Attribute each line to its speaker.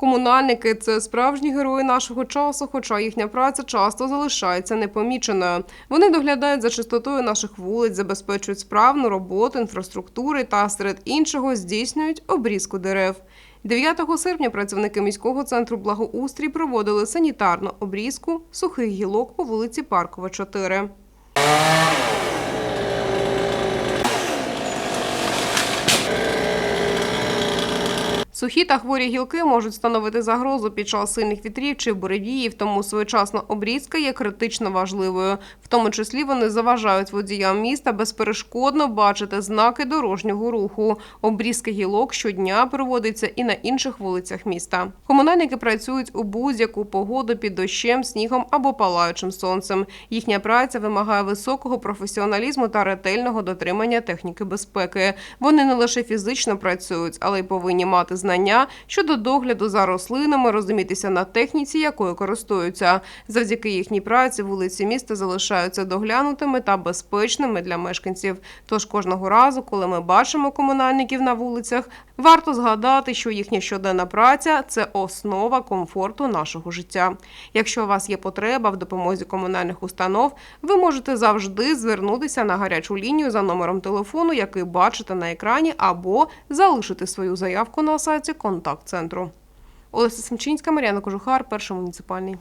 Speaker 1: Комунальники це справжні герої нашого часу, хоча їхня праця часто залишається непоміченою. Вони доглядають за чистотою наших вулиць, забезпечують справну роботу інфраструктури та серед іншого здійснюють обрізку дерев. 9 серпня працівники міського центру благоустрій проводили санітарну обрізку сухих гілок по вулиці Паркова, 4. Сухі та хворі гілки можуть становити загрозу під час сильних вітрів чи буревіїв, тому своєчасна обрізка є критично важливою. В тому числі вони заважають водіям міста безперешкодно бачити знаки дорожнього руху. Обрізки гілок щодня проводиться і на інших вулицях міста. Комунальники працюють у будь-яку погоду під дощем, снігом або палаючим сонцем. Їхня праця вимагає високого професіоналізму та ретельного дотримання техніки безпеки. Вони не лише фізично працюють, але й повинні мати знання щодо догляду за рослинами, розумітися на техніці, якою користуються. Завдяки їхній праці вулиці міста залишаються доглянутими та безпечними для мешканців. Тож кожного разу, коли ми бачимо комунальників на вулицях, варто згадати, що їхня щоденна праця це основа комфорту нашого життя. Якщо у вас є потреба в допомозі комунальних установ, ви можете завжди звернутися на гарячу лінію за номером телефону, який бачите на екрані, або залишити свою заявку на сайті контакт-центру. Олеся Семчинська, Мар'яна Кожухар, перший муніципальний.